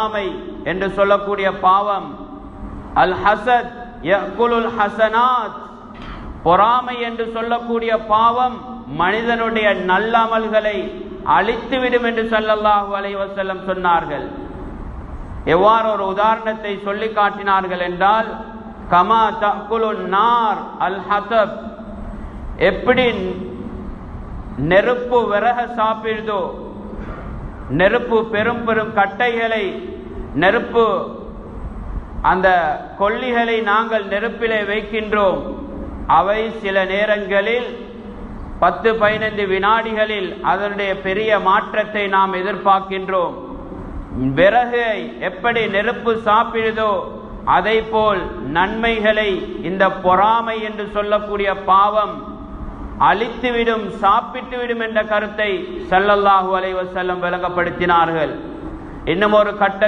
பொறாமை என்று சொல்லக்கூடிய பாவம். அல் ஹசத் யக்குலுல் ஹசனாத். பொறாமை என்று சொல்லக்கூடிய பாவம் மனிதனுடைய நல்லமல்களை அழித்துவிடும் என்று சொல்லல்லாஹு அலைவசல்லம் சொன்னார்கள். எவ்வாறு ஒரு உதாரணத்தை சொல்லி காட்டினார்கள் என்றால் கமா தக்குலுன் நார் அல் ஹசப் எப்படி நெருப்பு விறக சாப்பிடுதோ நெருப்பு பெரும் பெரும் கட்டைகளை நெருப்பு அந்த கொல்லிகளை நாங்கள் நெருப்பிலே வைக்கின்றோம். அவை சில நேரங்களில் பத்து பதினைந்து வினாடிகளில் அதனுடைய பெரிய மாற்றத்தை நாம் எதிர்பார்க்கின்றோம். விறகு எப்படி நெருப்பு சாப்பிடுதோ அதை போல் நன்மைகளை இந்த பொறாமை என்று சொல்லக்கூடிய பாவம் அழித்துவிடும் சாப்பிட்டுவிடும் என்ற கருத்தை செல்லல்லாஹு அலைவசல்லம் விளங்கப்படுத்தினார்கள். இன்னும் ஒரு கட்ட